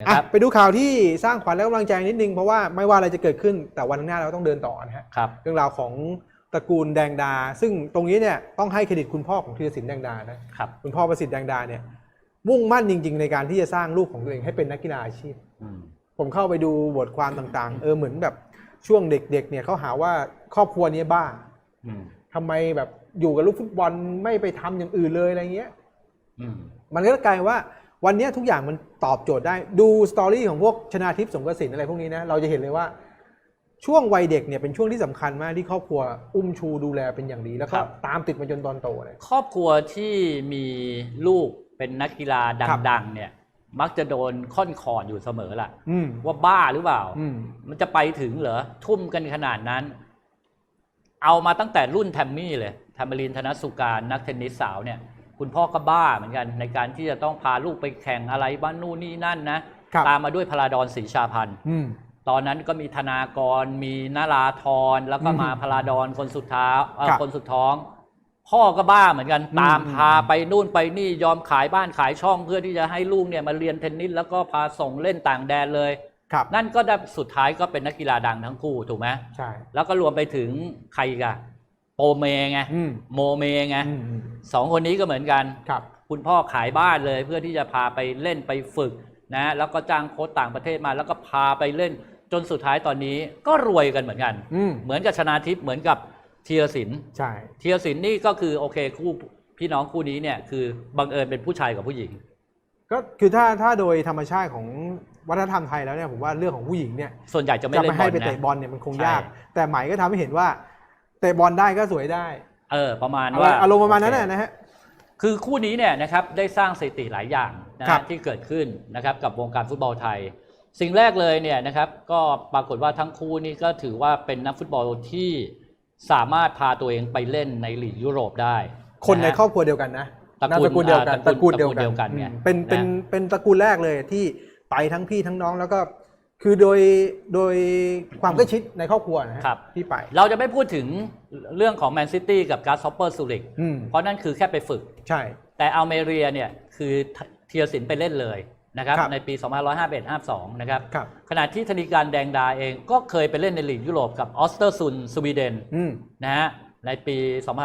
นะอะครับไปดูข่าวที่สร้างขวัญและกำลังใจนิดนึง เพราะว่าไม่ว่าอะไรจะเกิดขึ้นแต่วันข้างหน้าเราต้องเดินต่อนะฮะครับเรื่องราวของตระกูลแดงดา ซึ่งตรงนี้เนี่ยต้องให้เครดิตคุณพ่อของธีรศิลป์แดงดานะครับคุณพ่อประสิทธิ์แดงดาเนี่ยมุ่งมั่นจริง ๆ ในการที่จะสร้างลูกของตัวเองให้เป็นนักกีฬาอาชีพ อืม ผมเข้าไปดูบทความต่างๆ เออเหมือนแบบช่วงเด็กๆเนี่ยเขาหาว่าครอบครัวนี้บ้าอืม ทำไมแบบอยู่กับลูกฟุตบอลไม่ไปทำอย่างอื่นเลยอะไรเงี้ย อืม มันก็กลายว่า วันเนี้ยทุกอย่างมันตอบโจทย์ได้ดูสตอรี่ของพวกชนาทิพย์สงกระสินอะไรพวกนี้นะเราจะเห็นเลยว่าช่วงวัยเด็กเนี่ยเป็นช่วงที่สำคัญมากที่ครอบครัวอุ้มชูดูแลเป็นอย่างดีแล้วก็ตามติดมาจนตอนโตเลยครอบครัวที่มีลูกเป็นนักกีฬาครับดังๆ เนี่ยมักจะโดนค่อนคอร์ดอยู่เสมอล่ะอืมว่าบ้าหรือเปล่าอืมมันจะไปถึงเหรอ ทุ่มกันขนาดนั้น เอามาตั้งแต่รุ่นแทมมี่เลยแทมเบรินธนสุการนักเทนนิสสาวเนี่ย คุณพ่อก็บ้าเหมือนกัน ในการที่จะต้องพาลูกไปแข่งอะไรบ้านนู่นนี่นั่นนะครับตามมาด้วยพลาดอนศรีชาพันธ์อืมตอนนั้นก็มีธนากรมีนาราธรแล้วก็มาอืมพลาดอนคนสุดท้ายเอ่อครับคนสุดท้อง พ่อก็บ้าเหมือนกันอืมตามอืมพาไปนู่นไปนี่ยอมขายบ้านขายช่องเพื่อที่จะให้ลูกเนี่ยมาเรียนเทนนิสแล้วก็พาส่งเล่นต่างแดนเลยครับนั่นก็ได้สุดท้ายก็เป็นนักกีฬาดังทั้งคู่ถูกไหมใช่แล้วก็รวมไปถึงใครอีกัน โปเมไงอืมโมเมไงอืมอืมสองคนนี้ก็เหมือนกัน ครับ คุณพ่อขายบ้านเลยเพื่อที่จะพาไปเล่นไปฝึกนะแล้วก็จ้างโค้ชต่างประเทศมา แล้วก็พาไปเล่นจนสุดท้ายตอนนี้ก็รวยกันเหมือนกัน อืมเหมือนกับชนาทิพย์เหมือนกับเทียสิน ใช่ เทียสินนี่ก็คือโอเคคู่พี่น้องคู่นี้เนี่ยคือบังเอิญเป็นผู้ชายกับผู้หญิง ก็คือถ้าถ้าโดยธรรมชาติของวัฒนธรรมไทยแล้วเนี่ยผมว่าเรื่องของผู้หญิงเนี่ยส่วนใหญ่จะไม่จะเล่ไม่นบอให้ลไปนะเตะบอลเนี่ยมันคงใช่ ยาก แต่ไหมก็ทำให้เห็นว่า เตะบอลได้ก็สวยได้เออประมาณอะไรว่าอารมณ์ประมาณนั้นโอน่ะเคนะฮะคือคู่นี้เนี่ยนะครับได้สร้างสถิติหลายอย่างนะครัฮะบที่เกิดขึ้นนะครับกับวงการฟุตบอลไทย สิ่งแรกเลยเนี่ยนะครับก็ปรากฏว่าทั้งคู่นี่ก็ถือว่าเป็นนักฟุตบอลที่สามารถพาตัวเองไปเล่นในลีกยุโรปได้ คนในะฮะครอบครัวเดียวกันนะตระกูลนามสกุลเดียวกันอ่าตระกูลตระเดีกูยวลเดียวกักันนไงอืมเป็นเป็นนะเป็นตระกูลแรกเลยที่ไปทั้งพี่ทั้งน้องแล้วก็ คือโดยโดยความใกล้ชิดในครอบครัวนะฮะครับ ที่ไป เราจะไม่พูดถึงเรื่องของแมนซิตี้กับการ์ซอปเปอร์ซูริกอืม เพราะนั่นคือแค่ไปฝึก ใช่ แต่อัลเมเรียเนี่ยคือเทียสินไปเล่นเลยนะครับครับ ในปี 2551-52 นะครับ ครับ ขณะที่ธนิการแดงดาเองก็เคยไปเล่นในลีกยุโรปกับออสเตอร์ซุนสวีเดนอืม นะฮะในปี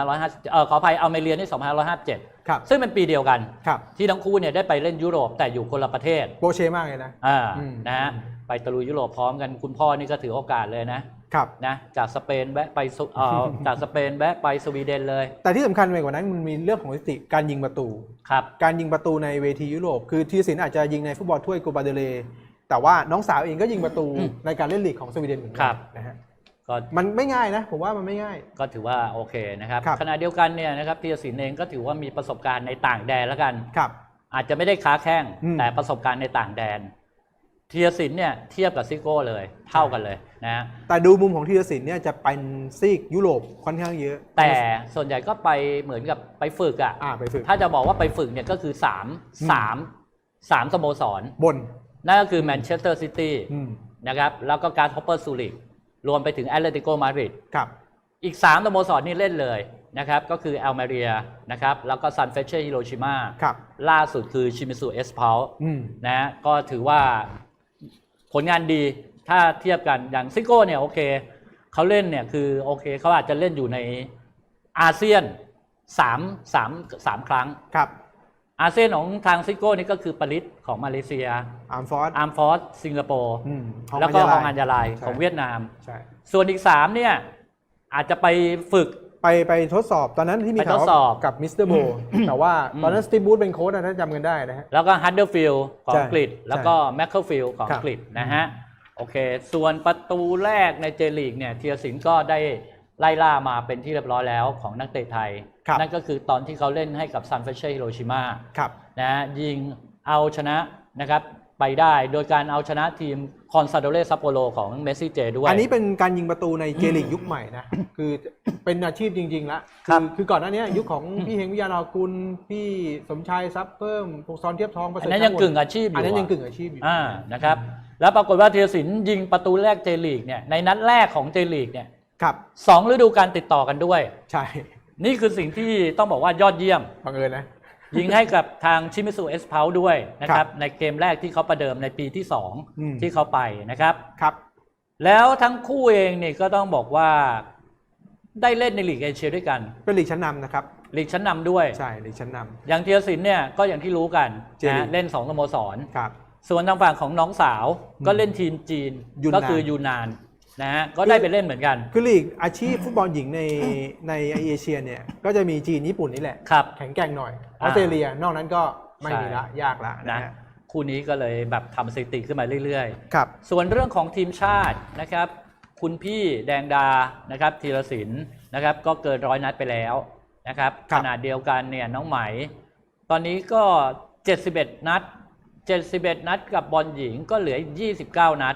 2550เอ่อขออภัยอัลเมเรียนี่2557 ครับ ซึ่งเป็นปีเดียวกัน ครับที่ทั้งคู่เนี่ยได้ไปเล่นยุโรปแต่อยู่คนละประเทศโปรเชมากเลยนะ อ่าอืมนะฮะ ไปตะลุยยุโรปพร้อมกันคุณพ่อนี่ก็ถือโอกาสเลยนะครับนะจากสเปนแวะไปสุเอ่อ จากสเปนแวะไปสวีเดนเลย แต่ที่สำคัญไปกว่านั้นมันมีเรื่องของสถิติการยิงประตู ครับ การยิงประตูในเวทียุโรป คือทีสินอาจจะยิงในฟุตบอลถ้วยโกบาเดเลแต่ว่าน้องสาวเองก็ยิงประตูอืมในการเล่นลีกของสวีเดนเหมือนกัครับ นะฮะก็มันไม่ง่ายนะ ผมว่ามันไม่ง่าย ก็ถือว่าโอเคนะครับครับ ขณะเดียวกันเนี่ยนะครับธีรศิลป์เองก็ถือว่ามีประสบการณ์ในต่างแดนแล้วกัน ครับ อาจจะไม่ได้ค้าแข้ง อืม แต่ประสบการณ์ในต่างแดน ธีรศิลป์เนี่ยเทียบกับซิโก้เลยเท่ากันเลยนะแต่ดูมุมของทีรศิลป์เนี่ยจะเป็นซีกยุโรปค่อนข้างเยอะ แต่ส่วนใหญ่ก็ไปเหมือนกับไปฝึกอะอ่าไปฝึก ถ้าจะบอกว่าไปฝึกเนี่ยก็คือ3อืม3 3สโมสรบน นั่นก็คือแมนเชสเตอร์ซิตี้อืมนะครับแล้วก็การ์ดฮอปเปอร์ซูริกรวมไปถึงแอตเลติโกมาดริดครับอีก3สโมสรนี่เล่นเลยนะครับก็คือแอลเมเรียนะครับแล้วก็ซันเฟเช่ฮิโรชิมาครับล่าสุดคือชิมิสุเอสพาลอืมนะฮะก็ถือว่า ผลงานดีถ้าเทียบกันอย่างซิโก้เนี่ยโอเคเขาเล่นเนี่ยคือโอเคเขาอาจจะเล่นอยู่ในอาเซียนสามสามสามครั้งครับ อาเซียนของทางซิโก้นี่ก็คือปาริสของมาเลเซีย อาร์มฟอร์ดอาร์มฟอร์สสิงคโปร์อืมฮองแล้วก็อัญญาฮลายองอัญญาลายใช่ของเวียดนามใช่ส่วนอีกสามเนี่ยอาจจะไปฝึก ไปไปทดสอบตอนนั้นที่มีไปทข่าดวสอบ กับมิสเตอร์โบแต่ว่าอืมตอนนั้นสตีฟบูธเป็นโค้ชนะถ้าจำกันได้นะฮะ แล้วก็ฮันเดอร์ฟิลของใช่อังกฤษ แล้วก็แมคเคิลฟิลของครับ อังกฤษนะฮะ โอเค ส่วนประตูแรกในเจลีกเนี่ยเทียสินก็ได้ไล่ล่ามาเป็นที่เรียบร้อยแล้วของนักเตะไทย ครับ นั่นก็คือตอนที่เขาเล่นให้กับซันเฟเช่ฮิโรชิมา ครับ นะฮะยิงเอาชนะนะครับ ไปได้โดยการเอาชนะทีมคอนซาโดเรซัปโปโรของเมสซี่เจด้วย อันนี้เป็นการยิงประตูในเจลีกยุคใหม่นะ คือเป็นอาชีพจริงๆละครับอคือก่อนหน้านี้ยุคของพี่เฮงวิทยานากุลพี่สมชายซับเพิ่มพงศรเทียบทองประเสอัรินฐนั้นยังช่ากึ่งอาชีพอยู่อันนั้นยังอะกึ่งอาชีพอยู่อ่านะครับแล้วปรากฏว่าเทียสินยิงประตูแรกเจลีกเนี่ยในนัดแรกของเจลีกเนี่ยครับสองฤดูการติดต่อกันด้วย ใช่ นี่คือสิ่งที่ต้องบอกว่ายอดเยี่ยมบังเอิญนะ ยิงให้กับทางชิมิสุเอสพาวด้วยนะคครัรับบในเกมแรกที่เขาประเดิมในปีที่อืม2ที่เขาไปนะครับครับ แล้วทั้งคู่เองนี่ก็ต้องบอกว่าได้เล่นในลีกเอเชียด้วยกัน เป็นลีกชั้นนำนะครับลีกชั้นนำด้วยใช่ลีกชั้นนอย่างเทียสินเนี่ยก็อย่างที่รู้กันเจลีนะกเล่นสองสโมสรำครับส่วนทางฝั่งของน้องสาวอืมก็เล่นทีมจีนยูนนานก็คือยูนนาน นะฮะก็ได้ไปเล่นเหมือนกัน คือลีกอาชีพฟุตบอลหญิงในในเอเชียเนี่ย ก็จะมีจีนญี่ปุ่นนี่แหละ ครับ แข็งแกร่งหน่อยออสเตรเลีย นอกนั้นก็ไม่มีละ ยากละนะนะฮะคู่นี้ก็เลยแบบทำสถิติขึ้นมาเรื่อยครับๆส่วนเรื่องของทีมชาตินะครับ คุณพี่แดงดานะครับธีรศิลป์นะครับ ก็เกินร้อยนัดไปแล้วนะครับครัขบนาดเดียวกันเนี่ยน้องไหม ตอนนี้ก็ 71 นัด 71 นัดกับบอลหญิงก็เหลือ 29 นัด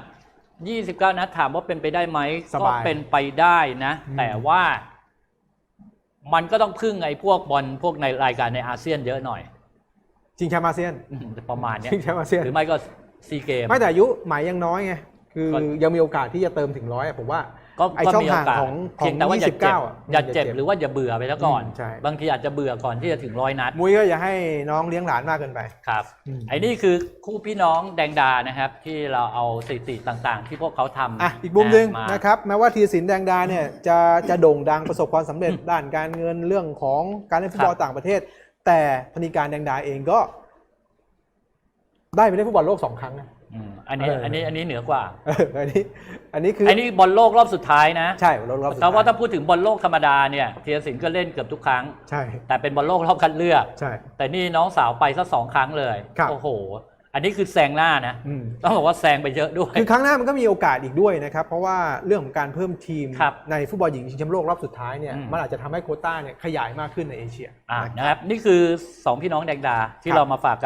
29 นัดถามว่าเป็นไปได้ไหมสก็บาย เป็นไปได้นะอืมแต่ว่า มันก็ต้องพึ่งไอ้พวกบอลพวกในรายการในอาเซียนเยอะหน่อยชิงแชมป์อาเซียนอืมประมาณเนี้ยชิงแชมป์อาเซียน หรือไม่ก็ซีเกม ไม่แต่อายุหมายยังน้อยไง คือก็ ยังมีโอกาสที่จะเติมถึงร้อยอะผมว่า ก็ไอ้ก็ช่องมีโอกาสทางของเพียงแต่ว่าอย่าของเจ็บ29อะอย่าเจ็บอย่าเจ็บหรือว่าอย่าเบื่อไปแล้วก่อน อืมใช่ บางทีอาจจะเบื่อก่อนที่จะถึงร้อยนัดมุ้ยก็อย่าให้น้องเลี้ยงหลานมากเกินไปครับ อืมไอ้นี่คือคู่พี่น้องแดงดานะครับ ที่เราเอาสถิติต่างๆ ที่พวกเขาทำอะอีกมุมหนึ่งมา นะครับแม้ว่าทีสินแดงดาเนี่ยจะจะโด่งดังประสบความสำเร็จด้านการเงินเรื่องของการเล่นฟุตบอลต่างประเทศ แต่ธนิการแดงดาเองก็ ได้ไปเล่นฟุตบอลโลกสองครั้งนะ อืมอันนี้เอออั อันนี้อันนี้เหนือกว่า เอออันนี้อันนี้คืออันนี้บอลโลกรอบสุดท้ายนะใช่รอบรอบสุดแต่ว่าท้าถ้ายพูดถึงบอลโลกธรรมดาเนี่ยเทียสินก็เล่นเกือบทุกครั้ง ใช่แต่เป็นบอลโลกรอบคัดเลือก ใช่ แต่นี่น้องสาวไปสักสองครั้งเลยครับ โอ้โห อันนี้คือแซงหน้านะ อืม ต้องบอกว่าแซงไปเยอะด้วย คือครั้งหน้ามันก็มีโอกาสอีกด้วยนะครับ เพราะว่าเรื่องของการเพิ่มทีมครับในฟุตบอลหญิงชิงแชมป์โลกรอบสุดท้ายเนี่ยอืม มันอาจจะทำให้โควต้าเนี่ยขยายมากขึ้นในเอเชียอ่านะนะครับ นี่คือ 2 พี่น้องแดงดาที่ครับ เรามาฝากกัน